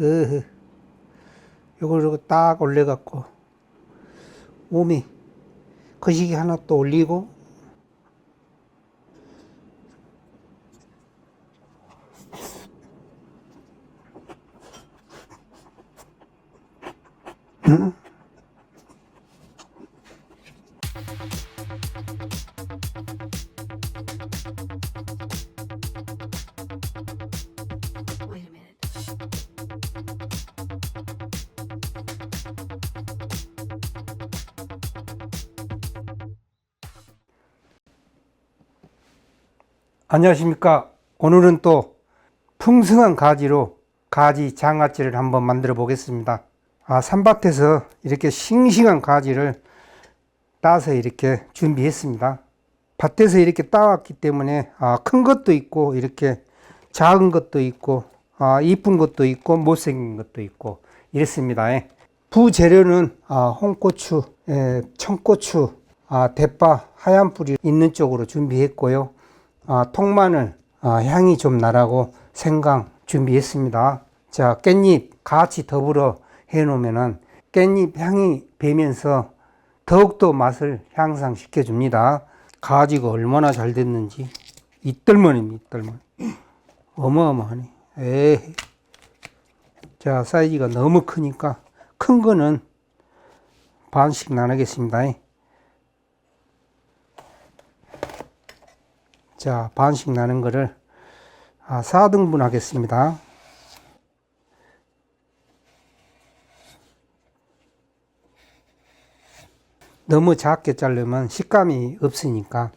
어허. 요걸 이렇게 딱 올려갖고, 몸이 거시기 하나 또 올리고, 안녕하십니까. 오늘은 또 풍성한 가지로 가지 장아찌를 한번 만들어 보겠습니다. 아, 산밭에서 이렇게 싱싱한 가지를 따서 이렇게 준비했습니다. 밭에서 이렇게 따왔기 때문에 아, 큰 것도 있고 이렇게 작은 것도 있고 아, 이쁜 것도 있고 못생긴 것도 있고 이렇습니다. 예. 부재료는 아, 홍고추, 예, 청고추, 아, 대파 하얀 뿌리 있는 쪽으로 준비했고요. 아, 통마늘 아, 향이 좀 나라고 생강 준비했습니다. 자 깻잎 같이 더불어 해 놓으면은 깻잎 향이 배면서 더욱더 맛을 향상시켜 줍니다. 가지가 얼마나 잘 됐는지 이떨머니 이떨머니 어마어마하네. 에이. 자 사이즈가 너무 크니까 큰 거는 반씩 나누겠습니다. 자, 반씩 나는 거를 아, 4등분 하겠습니다. 너무 작게 자르면 식감이 없으니까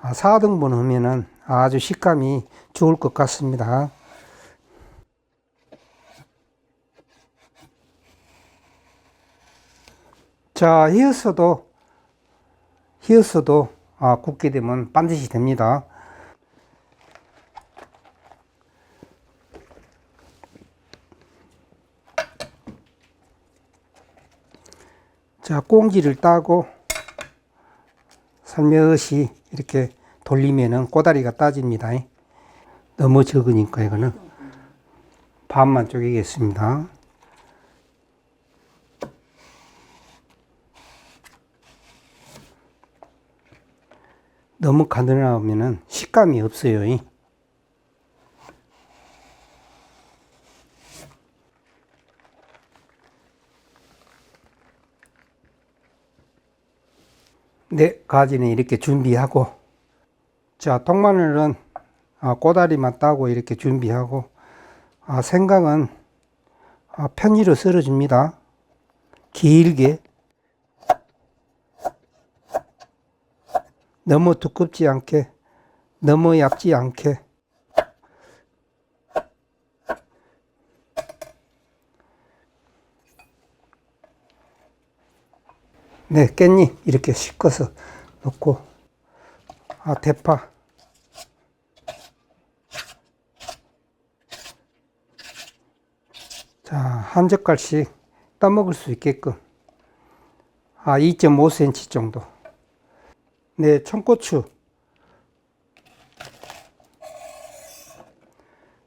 아, 4등분 하면은 아주 식감이 좋을 것 같습니다. 자, 휘었어도 휘었어도 아, 굽게 되면 반드시 됩니다. 자, 꽁지를 따고 살며시 이렇게 돌리면은 꼬다리가 따집니다. 너무 적으니까 이거는 반만 쪼개겠습니다. 너무 가늘어하면은 식감이 없어요. 이. 네, 가지는 이렇게 준비하고, 자, 통마늘은 아, 꼬다리만 따고 이렇게 준비하고, 아, 생강은 아, 편의로 썰어줍니다. 길게. 너무 두껍지 않게, 너무 얇지 않게. 네, 깻잎 이렇게 씻어서 넣고, 아, 대파. 자, 한 젓갈씩 따먹을 수 있게끔, 아, 2.5cm 정도. 네, 청고추.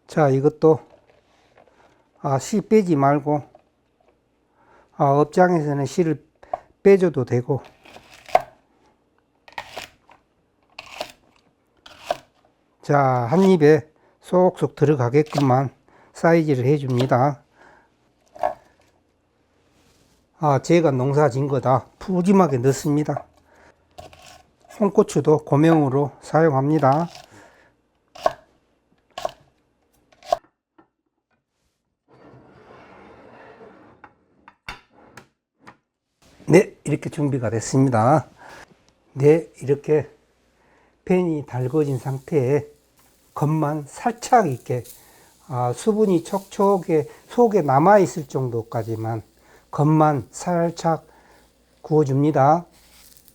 자, 이것도, 아, 씨 빼지 말고, 아, 업장에서는 씨를 빼줘도 되고, 자, 한 입에 쏙쏙 들어가게끔만 사이즈를 해줍니다. 아, 제가 농사 진 거다. 푸짐하게 넣습니다. 홍고추도 고명으로 사용합니다. 네, 이렇게 준비가 됐습니다. 네, 이렇게 팬이 달궈진 상태에 겉만 살짝 이렇게 아, 수분이 촉촉해 속에 남아 있을 정도까지만 겉만 살짝 구워줍니다.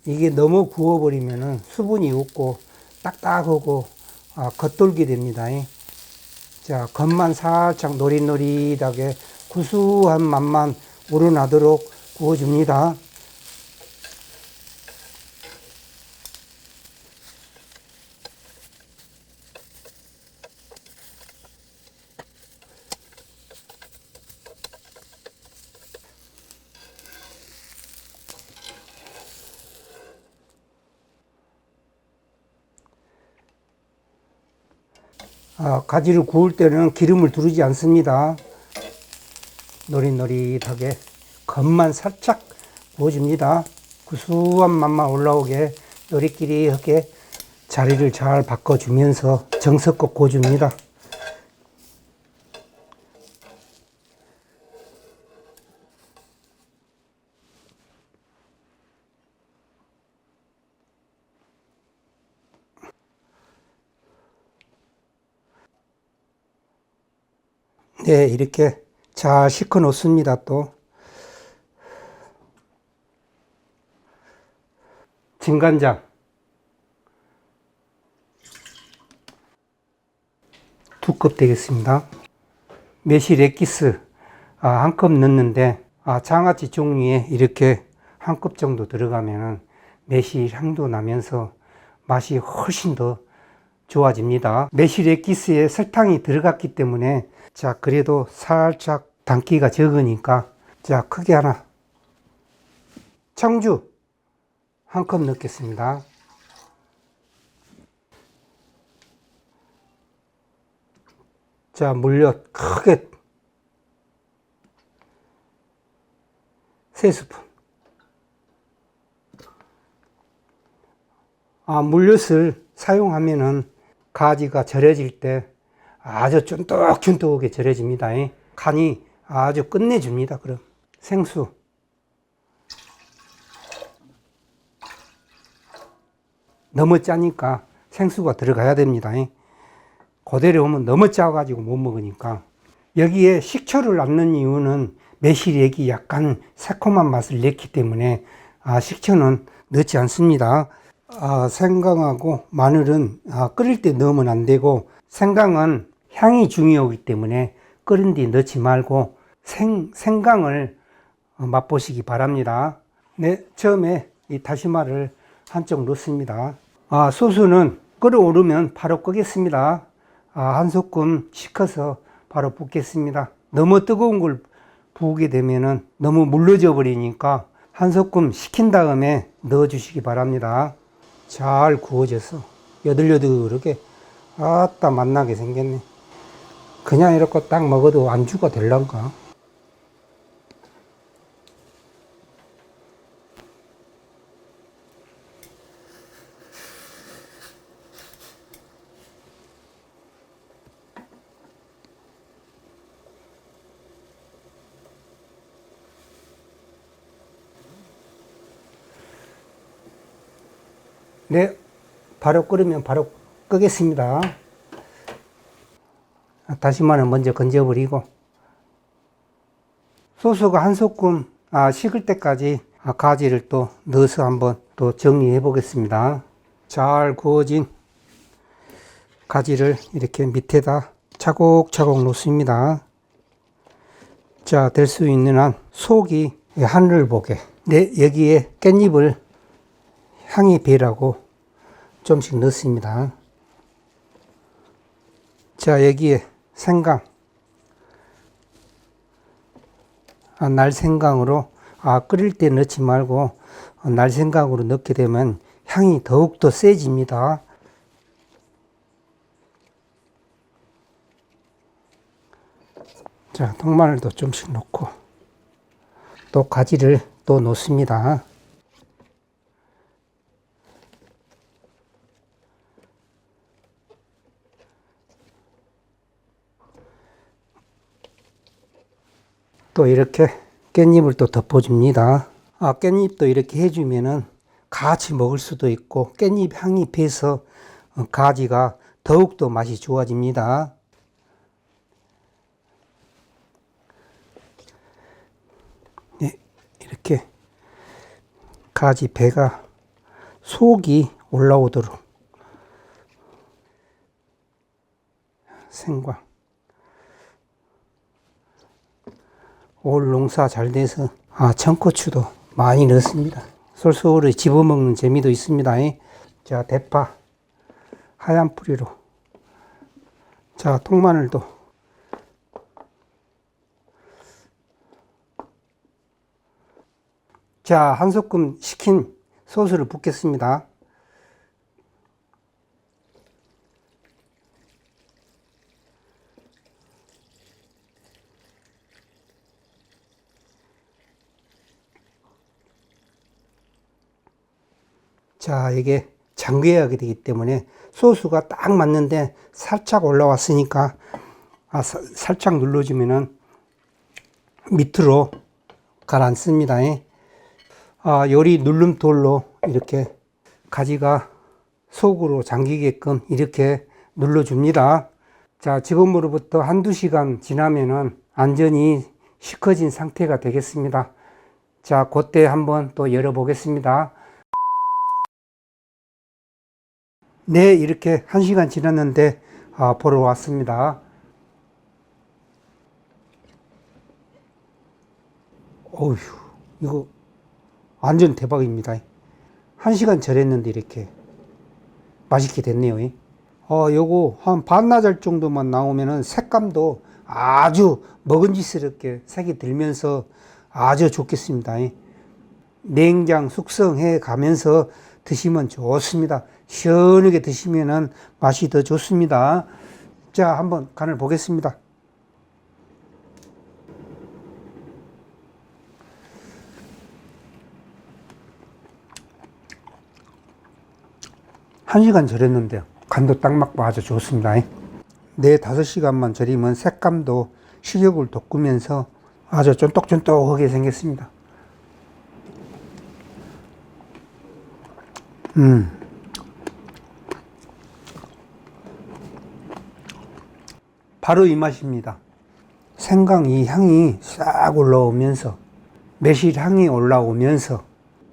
이게 너무 구워버리면은 수분이 없고 딱딱하고 아, 겉돌게 됩니다. 자, 겉만 살짝 노릿노릿하게 구수한 맛만 우러나도록 구워줍니다. 가지를 구울 때는 기름을 두르지 않습니다. 노릿노릿하게 겉만 살짝 구워줍니다. 구수한 맛만 올라오게 요리끼리하게 자리를 잘 바꿔주면서 정석껏 구워줍니다. 네, 이렇게 잘 식혀 놓습니다, 또. 진간장. 두 컵 되겠습니다. 매실 액기스 아, 한 컵 넣는데 아, 장아찌 종류에 이렇게 한 컵 정도 들어가면은 매실 향도 나면서 맛이 훨씬 더 좋아집니다. 매실 액 기스에 설탕이 들어갔기 때문에 자 그래도 살짝 단기가 적으니까 자 크게 하나 청주 한 컵 넣겠습니다. 자 물엿 크게 세 스푼 아, 물엿을 사용하면은 가지가 절여질 때 아주 쫀득쫀득하게 절여집니다. 간이 아주 끝내줍니다. 그럼 생수 너무 짜니까 생수가 들어가야 됩니다. 그대로 오면 너무 짜가지고 못 먹으니까 여기에 식초를 안 넣는 이유는 매실액이 약간 새콤한 맛을 냈기 때문에 아, 식초는 넣지 않습니다. 아, 생강하고 마늘은 아, 끓일 때 넣으면 안 되고 생강은 향이 중요하기 때문에 끓인 뒤 넣지 말고 생, 생강을 어, 맛보시기 바랍니다. 네, 처음에 이 다시마를 한쪽 넣습니다. 아, 소스는 끓어오르면 바로 끄겠습니다. 아, 한 소끔 식혀서 바로 붓겠습니다. 너무 뜨거운 걸 부으게 되면은 너무 물러져 버리니까 한 소끔 식힌 다음에 넣어 주시기 바랍니다. 잘 구워져서 여들여들하게 아따 맛나게 생겼네. 그냥 이렇게 딱 먹어도 안주가 될란가? 네, 바로 끓으면 바로 끄겠습니다. 다시마는 먼저 건져버리고 소스가 한 소끔 아, 식을 때까지 아, 가지를 또 넣어서 한번 또 정리해 보겠습니다. 잘 구워진 가지를 이렇게 밑에다 차곡차곡 놓습니다. 자, 될 수 있는 한 속이 하늘을 보게. 네, 여기에 깻잎을 향이 배라고 좀씩 넣습니다. 자, 여기에 생강. 아, 날 생강으로, 아, 끓일 때 넣지 말고, 아, 날 생강으로 넣게 되면 향이 더욱더 세집니다. 자, 통마늘도 좀씩 넣고, 또 가지를 또 넣습니다. 또 이렇게 깻잎을 또 덮어줍니다. 아, 깻잎도 이렇게 해주면은 같이 먹을 수도 있고 깻잎 향이 배서 어, 가지가 더욱더 맛이 좋아집니다. 네, 이렇게 가지 배가 속이 올라오도록 생광 올 농사 잘 돼서 아 청고추도 많이 넣습니다. 솔솔히 집어먹는 재미도 있습니다. 자 대파 하얀 뿌리로 자 통마늘도 자한 소끔 식힌 소스를 붓겠습니다. 자, 이게 잠겨야 되기 때문에 소스가 딱 맞는데 살짝 올라왔으니까 아, 사- 살짝 눌러주면은 밑으로 가라앉습니다. 아, 요리 눌름돌로 이렇게 가지가 속으로 잠기게끔 이렇게 눌러줍니다. 자, 지금으로부터 한두 시간 지나면은 안전히 식혀진 상태가 되겠습니다. 자, 그때 한번 또 열어보겠습니다. 네, 이렇게 한 시간 지났는데, 아, 보러 왔습니다. 어휴, 이거 완전 대박입니다. 한 시간 절했는데 이렇게 맛있게 됐네요. 어, 요거 한 반나절 정도만 나오면은 색감도 아주 먹은지스럽게 색이 들면서 아주 좋겠습니다. 냉장 숙성해 가면서 드시면 좋습니다. 시원하게 드시면은 맛이 더 좋습니다. 자, 한번 간을 보겠습니다. 한 시간 절였는데 간도 딱 맞고 아주 좋습니다. 네 다섯 시간만 절이면 색감도 식욕을 돋구면서 아주 쫀득쫀득하게 생겼습니다. 음. 바로 이 맛입니다. 생강 이 향이 싹 올라오면서 매실 향이 올라오면서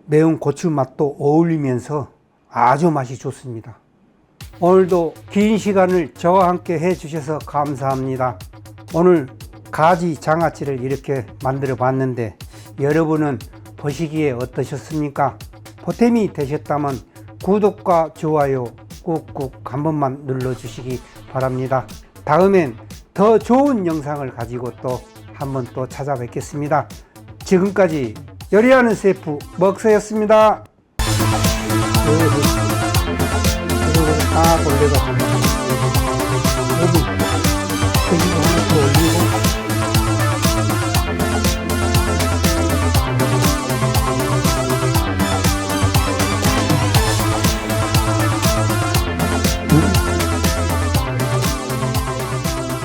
매운 고추 맛도 어울리면서 아주 맛이 좋습니다. 오늘도 긴 시간을 저와 함께 해 주셔서 감사합니다. 오늘 가지 장아찌를 이렇게 만들어 봤는데 여러분은 보시기에 어떠셨습니까? 보탬이 되셨다면 구독과 좋아요 꾹꾹 한 번만 눌러 주시기 바랍니다. 다음엔 더 좋은 영상을 가지고 또 한번 또 찾아뵙겠습니다. 지금까지 요리하는 셰프 먹서였습니다. 딱 올려서